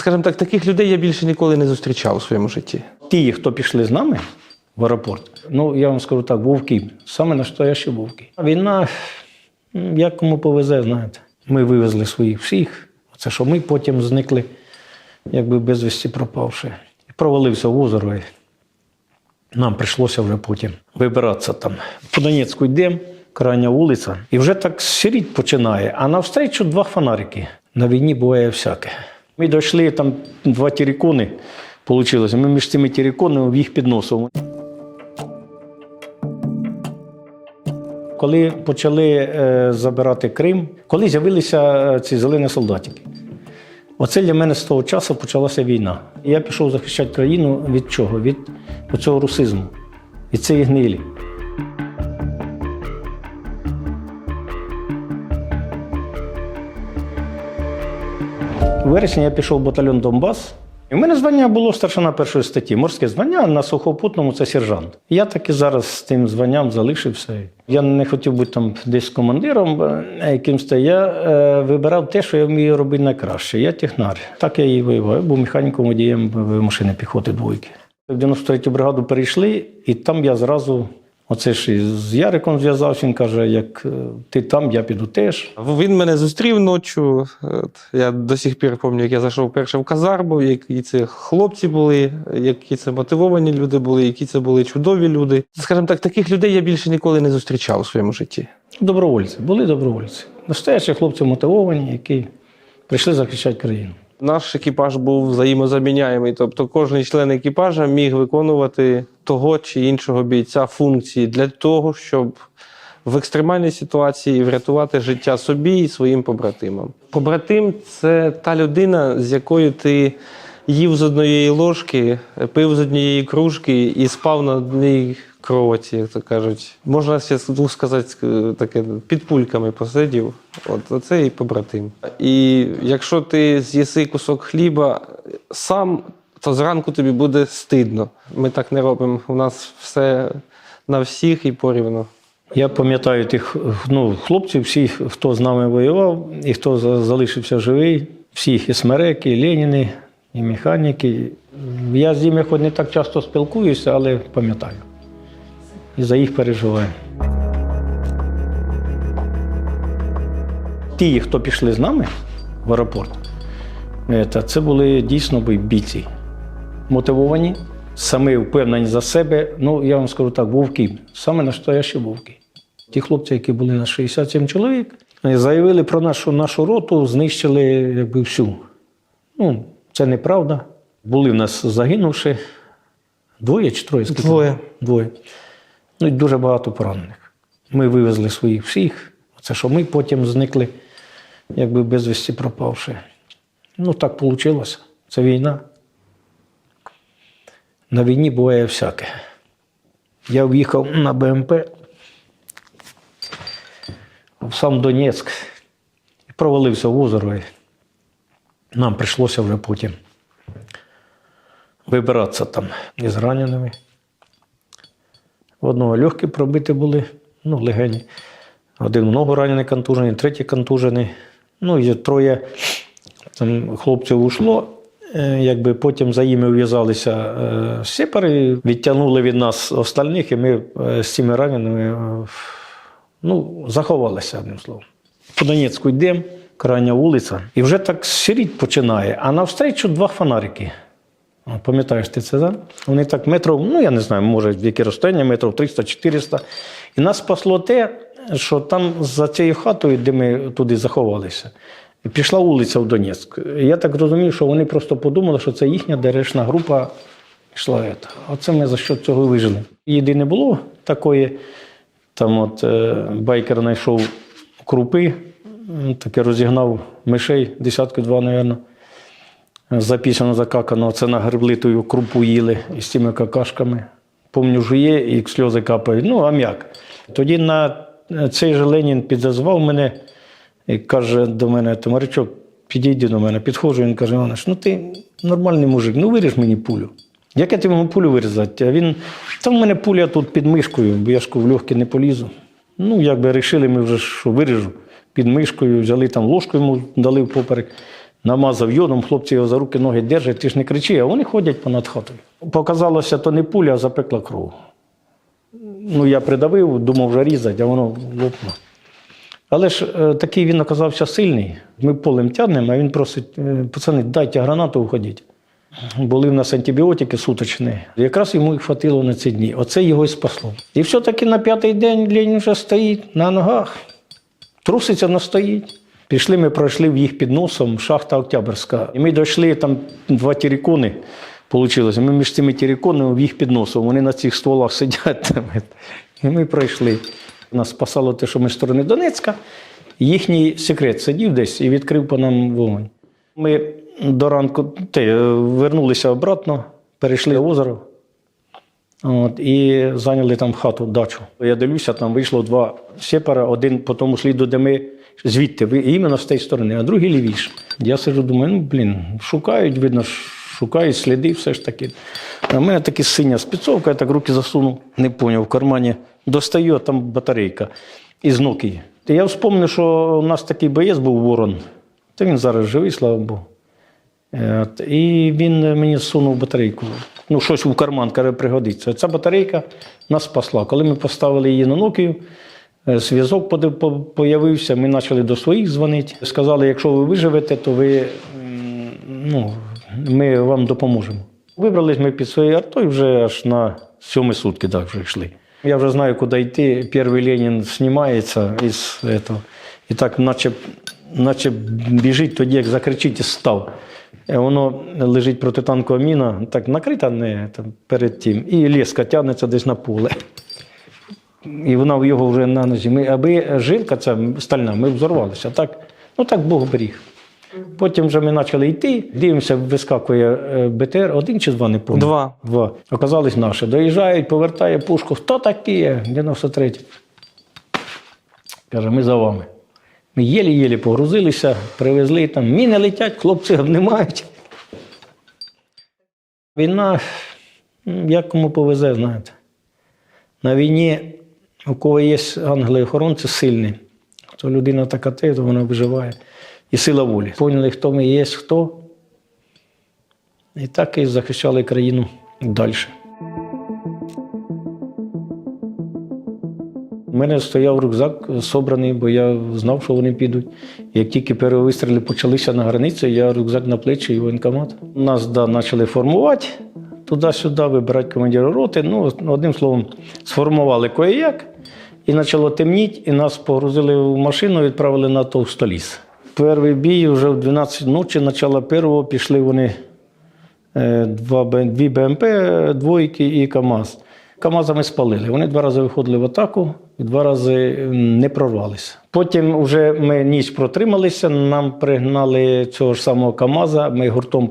Скажімо так, таких людей я більше ніколи не зустрічав у своєму житті. Ті, хто пішли з нами в аеропорт, ну я вам скажу так, вовки, саме настоящі вовки. Війна, як кому повезе, знаєте. Ми вивезли своїх всіх. Це що ми потім зникли, якби безвісті пропавши. І провалився в озеро. І нам прийшлося вже потім вибиратися там. По Донецьку йдемо, крайня вулиця, і вже так сіріть починає. А навстрічу два фонарики. На війні буває всяке. Ми дійшли там два тірікони. Получилося. Ми між цими тіріконами їх підносимо. Коли почали е, забирати Крим, коли з'явилися е, ці зелені солдатики. Оце для мене з того часу почалася війна. Я пішов захищати країну від чого? Від цього русизму, від цієї гнилі. Вересні я пішов в батальйон Донбас. І в мене звання було старшина першої статті. Морське звання на сухопутному це сержант. Я таки зараз з тим званням залишився. Я не хотів бути там десь командиром е, якимсь. Я е, вибирав те, що я вмію робити найкраще. Я технар. Так я і воював. Я був механіком водієм машини піхоти двойки. В 93-ю бригаду перейшли, і там я зразу. Оце ж і з Яриком зв'язався, він каже, як е, ти там, я піду теж. Він мене зустрів ночі. Я до сих пір пам'ятаю, як я зайшов перше в казарму, які це хлопці були, які це мотивовані люди були, які це були чудові люди. Скажімо так, таких людей я більше ніколи не зустрічав у своєму житті. Добровольці, були добровольці. Настоящі хлопці мотивовані, які прийшли захищати країну. Наш екіпаж був взаємозаміняємий, тобто кожен член екіпажа міг виконувати того чи іншого бійця функції для того, щоб в екстремальній ситуації врятувати життя собі і своїм побратимам. Побратим це та людина, з якою ти їв з однієї ложки, пив з однієї кружки і спав на одній кровоті, як то кажуть. Можна ще сказати е, таке під пульками посидів. От оце і побратим. І якщо ти з'їси кусок хліба сам, то зранку тобі буде стидно. Ми так не робимо. У нас все на всіх і порівно. Я пам'ятаю тих ну, хлопців, всіх, хто з нами воював і хто залишився живий, всіх і смереки, і Леніни, і механіки. Я з ними хоч не так часто спілкуюся, але пам'ятаю. І за їх переживаю. Ті, хто пішли з нами в аеропорт, е, це були дійсно бійці. Мотивовані, самі впевнені за себе. Ну, я вам скажу так, вовки, саме настоящі вовки. Ті хлопці, які були на 67 чоловік, заявили про нашу нашу роту, знищили якби всю. Ну, це неправда. Були в нас загинувши двоє чи троє? Скільки? Двоє. Двоє. Ну і дуже багато поранених. Ми вивезли своїх всіх. Це що ми потім зникли, якби безвісті пропавши. Ну, так вийшло. Це війна. На війні буває всяке. Я в'їхав на БМП в сам Донецьк і провалився в озеро. Нам прийшлося вже потім вибиратися там із раненими. В одного легкі пробиті були, ну, легені. Один в ногу ранений контужений, третій контужений. Ну, і троє там, хлопців ушло. Е, Якби потім за ними в'язалися е, сепари, відтягнули від нас остальних, і ми е, з цими раненими ну, заховалися одним словом. По Донецьку йдемо, крайня вулиця, і вже так сіріть починає, а навстрічу два фонарики. Пам'ятаєш ти це, да? Вони так метрів, ну я не знаю, може, яке розстояння, метрів 300-400. І нас спасло те, що там за цією хатою, де ми туди заховалися, пішла вулиця в Донецьк. Я так розумію, що вони просто подумали, що це їхня деречна група йшла. Оце ми за що цього вижили. Їди не було такої. Там от е, байкер знайшов крупи, таке розігнав мишей, десятки два, мабуть. Запісано закакано, це на греблитою крупу їли із цими какашками. Помню, жує і сльози капають. Ну, ам'як. Тоді на цей же Ленін підозвав мене і каже до мене, Томаричок, підійди до мене, підходжу, він каже, Іваниш, ну ти нормальний мужик, ну виріж мені пулю. Як я тобі можу пулю вирізати? А він, там в мене пуля тут під мишкою, бо я ж в легкі не полізу. Ну, якби вирішили ми вже, що виріжу під мишкою, взяли там ложку йому, дали в поперек. Намазав йодом, хлопці його за руки ноги держать, ти ж не кричи, а вони ходять понад хатою. Показалося, то не пуля, а запекла кров. Ну, я придавив, думав вже різати, а воно лопнуло. Але ж е, такий він оказався сильний. Ми полем тягнемо, а він просить, е, пацани, дайте гранату, уходіть. Були в нас антибіотики суточні. Якраз йому їх хватило на ці дні. Оце його і спасло. І все-таки на п'ятий день Лень вже стоїть на ногах. Труситься, но стоїть. Пішли, ми пройшли в їх під носом, шахта Октябрьська. І ми дійшли, там два тірікони вийшло. Ми між цими тіріконами в їх під носом. Вони на цих стволах сидять. І ми пройшли. Нас спасало те, що ми з сторони Донецька. Їхній секрет сидів десь і відкрив по нам вогонь. Ми до ранку те, вернулися обратно, перейшли озеро. От, і зайняли там хату, дачу. Я дивлюся, там вийшло два сепара, один по тому сліду, де ми звідти, іменно з тієї сторони, а другий лівіше. Я сиджу, думаю, ну блін, шукають, видно, шукають сліди, все ж таки. А в мене таки синя спецовка, я так руки засунув, не поняв, в кармані. Достаю, а там батарейка із Nokia. Я вспомнив, що у нас такий боєць був ворон. Та він зараз живий, слава Богу. Е, І він мені сунув батарейку. Ну, щось в карман, каже, пригодиться. Ця батарейка нас спасла. Коли ми поставили її на Nokia, зв'язок поди- появився, ми почали до своїх дзвонити. Сказали, якщо ви виживете, то ви, ну, ми вам допоможемо. Вибрались ми під своєю артою вже аж на сьомі сутки так вже йшли. Я вже знаю, куди йти. Перший Ленін знімається із цього. І так, наче, наче біжить тоді, як закричить і став. Е, Воно лежить протитанкова міна, так накрита не там, перед тим, і леска тягнеться десь на поле. І вона в його вже на нозі. Ми, аби жилка ця стальна, ми взорвалися. Так, ну так Бог беріг. Потім вже ми почали йти, дивимося, вискакує е, БТР, один чи два, не пам'ятаю. Два. Два. Оказались наші. Доїжджають, повертає пушку. Хто такі? 93-й. Каже, ми за вами. Ми єлі-єлі погрузилися, привезли там, міни летять, хлопці обнімають. Війна, як кому повезе, знаєте. На війні, у кого є ангели-охоронці сильні, то людина така те, то вона виживає. І сила волі. Поняли, хто ми є, хто. І так і захищали країну далі. У мене стояв рюкзак собраний, бо я знав, що вони підуть. Як тільки перші вистріли почалися на границі, я рюкзак на плечі і воєнкомат. Нас да, почали формувати туди-сюди, вибирати командира роти. Ну, одним словом, сформували кое-як, і почало темніти, і нас погрузили в машину, відправили на Товстоліс. Перший бій вже в 12 ночі, начало першого, пішли вони е, два, дві БМП, е, двойки і КАМАЗ. КАМАЗами спалили. Вони два рази виходили в атаку і два рази не прорвалися. Потім вже ми ніч протрималися, нам пригнали цього ж самого КАМАЗа, ми гуртом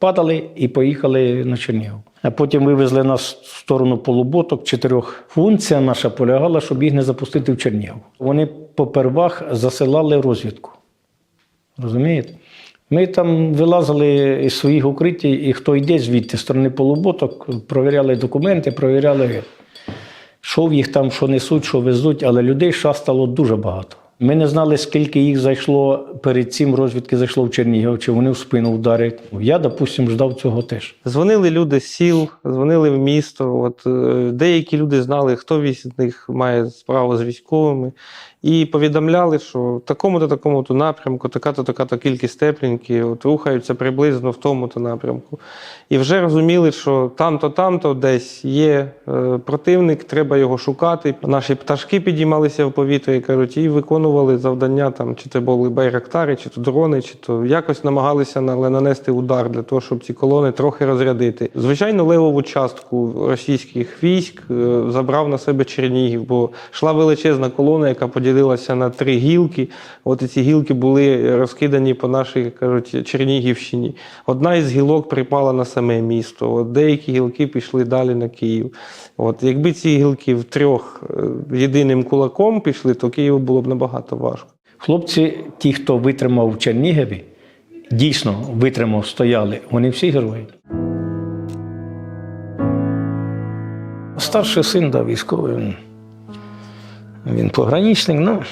попадали і поїхали на Чернігів. А потім вивезли нас в сторону полуботок чотирьох. Функція наша полягала, щоб їх не запустити в Чернігів. Вони попервах засилали розвідку. Розумієте? Ми там вилазили із своїх укриттів, і хто йде звідти, з сторони полуботок, провіряли документи, провіряли, що в їх там, що несуть, що везуть, але людей шастало дуже багато. Ми не знали, скільки їх зайшло перед цим розвідки зайшло в Чернігів, чи вони в спину вдарять. Я, допустимо, ждав цього теж. Дзвонили люди з сіл, дзвонили в місто. От е, деякі люди знали, хто із них має справу з військовими, і повідомляли, що в такому-то такому-то напрямку, така-то така-то кількість теплінки, от рухаються приблизно в тому-то напрямку. І вже розуміли, що там-то, там-то десь є е, противник, треба його шукати. Наші пташки підіймалися в повітря і кажуть, і виконували завдання там, чи це були байрактари, чи то дрони, чи то якось намагалися на- нанести удар для того, щоб ці колони трохи розрядити. Звичайно, левову частку російських військ е, забрав на себе Чернігів, бо йшла величезна колона, яка поділилася на три гілки. От і ці гілки були розкидані по нашій кажуть, Чернігівщині. Одна із гілок припала на саме місто. От деякі гілки пішли далі на Київ. От якби ці гілки втрьох е, єдиним кулаком пішли, то Києву було б набагато важко. Хлопці, ті, хто витримав в Чернігові, дійсно витримав, стояли, вони всі герої. Старший син да, військовий. Він, пограничник, ну,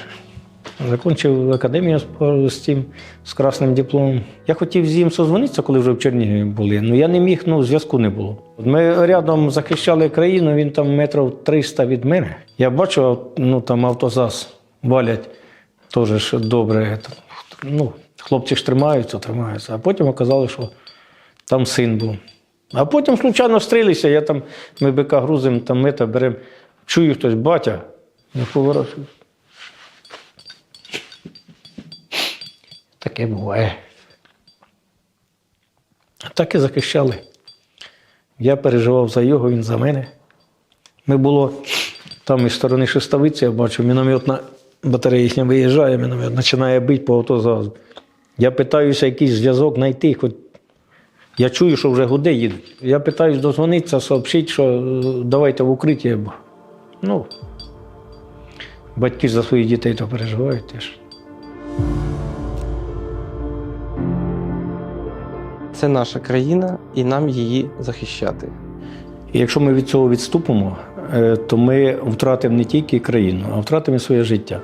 Закончив академію з- цим з красним дипломом. Я хотів з ним созвонитися, коли вже в Чернігові були. але я не міг, ну зв'язку не було. Ми рядом захищали країну, він там метрів 300 від мене. Я бачу, ну там автозас валять теж добре. Ну, хлопці ж тримаються, тримаються. А потім оказалось, що там син був. А потім случайно встрілися, я там, ми бика грузимо, там мета беремо. Чую хтось, батя, не поворачуюсь. Таке буває. Так і захищали. Я переживав за його, він за мене. Ми було там із сторони Шестовиці, я бачу, мінометна батарея їхня виїжджає, міномет починає бити по автозазу. Я питаюся якийсь зв'язок знайти, хоч я чую, що вже гуде їдуть. Я питаюсь дозвонитися, сообщити, що е, давайте в укриття. Ну, батьки за своїх дітей то переживають теж. Це наша країна, і нам її захищати. І якщо ми від цього відступимо, то ми втратимо не тільки країну, а втратимо своє життя.